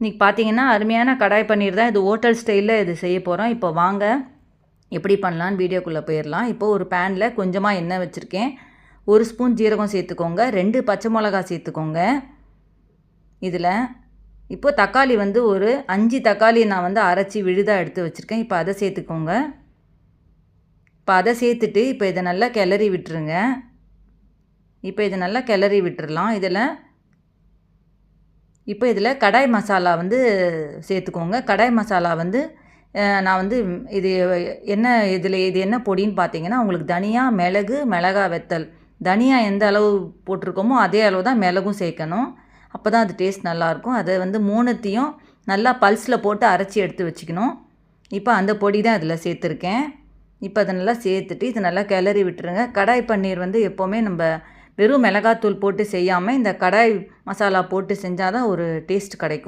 இன்றைக்கி பார்த்தீங்கன்னா அருமையான கடாய் பன்னீர் தான் இது ஹோட்டல் ஸ்டைலில் இது செய்ய போகிறோம் இப்போ வாங்க எப்படி பண்ணலான்னு வீடியோக்குள்ளே போயிடலாம். இப்போது ஒரு பேனில் கொஞ்சமாக எண்ணெய் வச்சுருக்கேன். ஒரு ஸ்பூன் ஜீரகம் சேர்த்துக்கோங்க. ரெண்டு பச்சை மிளகா சேர்த்துக்கோங்க. இதில் இப்போ தக்காளி வந்து ஒரு அஞ்சு தக்காளி நான் வந்து அரைச்சி விழுதாக எடுத்து வச்சுருக்கேன். இப்போ அதை சேர்த்துக்கோங்க. இப்போ அதை சேர்த்துட்டு இப்போ இதை நல்லா கிளறி விட்டுருங்க. இப்போ இதை நல்லா கிளறி விட்டுறலாம். இதில் இப்போ இதில் கடாய் மசாலா வந்து சேர்த்துக்கோங்க. கடாய் மசாலா வந்து நான் வந்து இது என்ன இதில் இது என்ன பொடின்னு பார்த்தீங்கன்னா உங்களுக்கு தனியா மிளகு மிளகா வெத்தல். தனியா எந்த அளவு போட்டிருக்கோமோ அதே அளவு தான் மிளகும் சேர்க்கணும். அப்போ தான் அது டேஸ்ட் நல்லாயிருக்கும். அதை வந்து மூணுத்தையும் நல்லா பல்ஸில் போட்டு அரைச்சி எடுத்து வச்சுக்கணும். இப்போ அந்த பொடி தான் இதில் சேர்த்துருக்கேன். இப்போ அதை நல்லா சேர்த்துட்டு இது நல்லா கிளறி விட்டுருங்க. கடாய் பன்னீர் வந்து எப்போவுமே நம்ம வெறும் மிளகாத்தூள் போட்டு செய்யாமல் இந்த கடாய் மசாலா போட்டு செஞ்சால் தான் ஒரு டேஸ்ட் கிடைக்கும்.